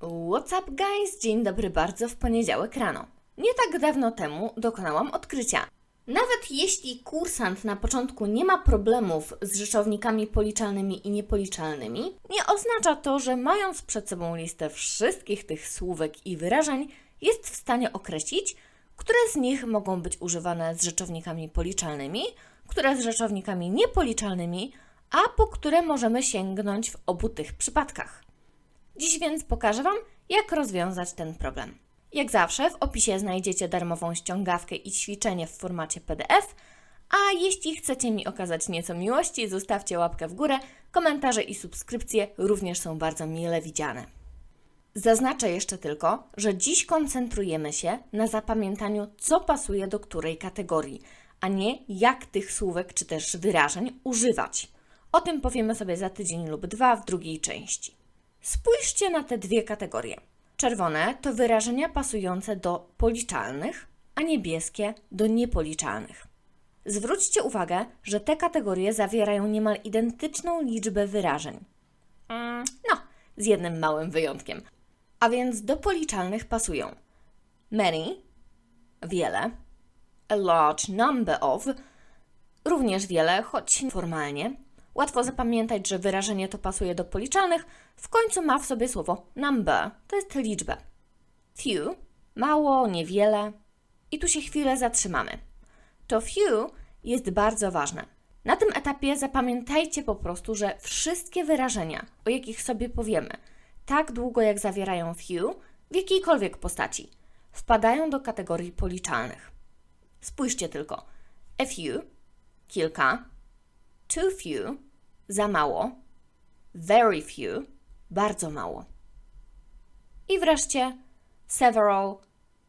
What's up guys? Dzień dobry bardzo w poniedziałek rano. Nie tak dawno temu dokonałam odkrycia. Nawet jeśli kursant na początku nie ma problemów z rzeczownikami policzalnymi i niepoliczalnymi, nie oznacza to, że mając przed sobą listę wszystkich tych słówek i wyrażeń, jest w stanie określić, które z nich mogą być używane z rzeczownikami policzalnymi, które z rzeczownikami niepoliczalnymi, a po które możemy sięgnąć w obu tych przypadkach. Dziś więc pokażę Wam, jak rozwiązać ten problem. Jak zawsze w opisie znajdziecie darmową ściągawkę i ćwiczenie w formacie PDF, a jeśli chcecie mi okazać nieco miłości, zostawcie łapkę w górę, komentarze i subskrypcje również są bardzo mile widziane. Zaznaczę jeszcze tylko, że dziś koncentrujemy się na zapamiętaniu, co pasuje do której kategorii, a nie jak tych słówek czy też wyrażeń używać. O tym powiemy sobie za tydzień lub dwa w drugiej części. Spójrzcie na te dwie kategorie. Czerwone to wyrażenia pasujące do policzalnych, a niebieskie do niepoliczalnych. Zwróćcie uwagę, że te kategorie zawierają niemal identyczną liczbę wyrażeń. Mm, no, z jednym małym wyjątkiem. A więc do policzalnych pasują many, wiele, a large number of, również wiele, choć formalnie. Łatwo zapamiętać, że wyrażenie to pasuje do policzalnych, w końcu ma w sobie słowo number, to jest liczbę. Few, mało, niewiele. I tu się chwilę zatrzymamy. To few jest bardzo ważne. Na tym etapie zapamiętajcie po prostu, że wszystkie wyrażenia, o jakich sobie powiemy, tak długo jak zawierają few, w jakiejkolwiek postaci, wpadają do kategorii policzalnych. Spójrzcie tylko. A few, kilka, too few, za mało, very few, bardzo mało. I wreszcie several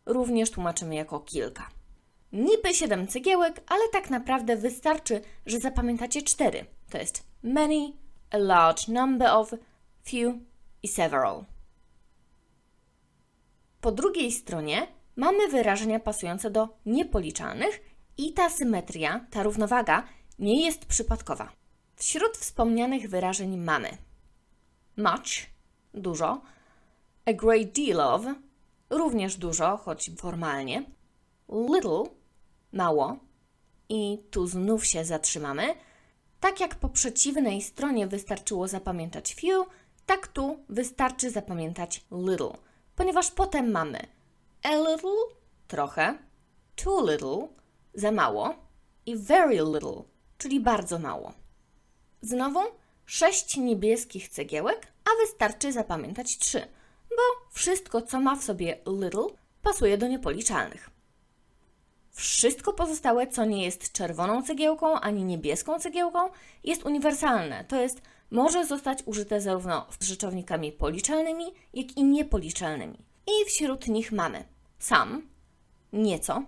również tłumaczymy jako kilka. Niby 7 cegiełek, ale tak naprawdę wystarczy, że zapamiętacie cztery. To jest many, a large number of, few i several. Po drugiej stronie mamy wyrażenia pasujące do niepoliczalnych i ta symetria, ta równowaga nie jest przypadkowa. Wśród wspomnianych wyrażeń mamy much, dużo, a great deal of, również dużo, choć formalnie, little, mało i tu znów się zatrzymamy. Tak jak po przeciwnej stronie wystarczyło zapamiętać few, tak tu wystarczy zapamiętać little, ponieważ potem mamy a little, trochę, too little, za mało i very little, czyli bardzo mało. Znowu sześć niebieskich cegiełek, a wystarczy zapamiętać trzy, bo wszystko, co ma w sobie little, pasuje do niepoliczalnych. Wszystko pozostałe, co nie jest czerwoną cegiełką ani niebieską cegiełką, jest uniwersalne, to jest może zostać użyte zarówno z rzeczownikami policzalnymi, jak i niepoliczalnymi. I wśród nich mamy some, nieco,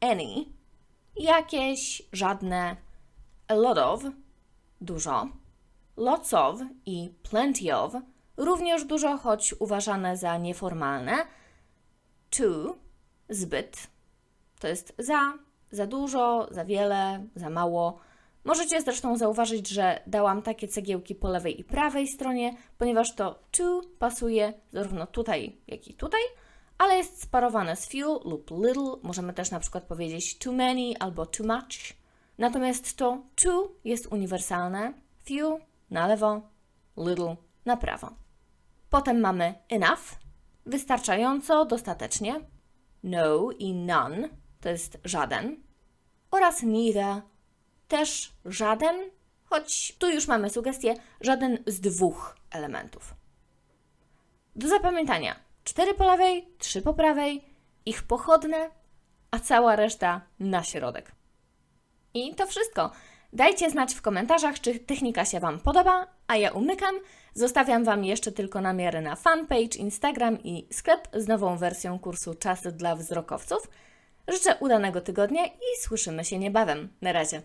any, jakieś, żadne, a lot of, dużo, lots of i plenty of, również dużo, choć uważane za nieformalne, too, zbyt, to jest za, za dużo, za wiele, za mało. Możecie zresztą zauważyć, że dałam takie cegiełki po lewej i prawej stronie, ponieważ to to pasuje zarówno tutaj, jak i tutaj, ale jest sparowane z few lub little. Możemy też na przykład powiedzieć too many albo too much. Natomiast to to jest uniwersalne, few na lewo, little na prawo. Potem mamy enough, wystarczająco, dostatecznie, no i none, to jest żaden, oraz neither, też żaden, choć tu już mamy sugestię, żaden z dwóch elementów. Do zapamiętania cztery po lewej, trzy po prawej, ich pochodne, a cała reszta na środek. I to wszystko. Dajcie znać w komentarzach, czy technika się Wam podoba, a ja umykam. Zostawiam Wam jeszcze tylko namiary na fanpage, Instagram i sklep z nową wersją kursu Czas dla wzrokowców. Życzę udanego tygodnia i słyszymy się niebawem. Na razie.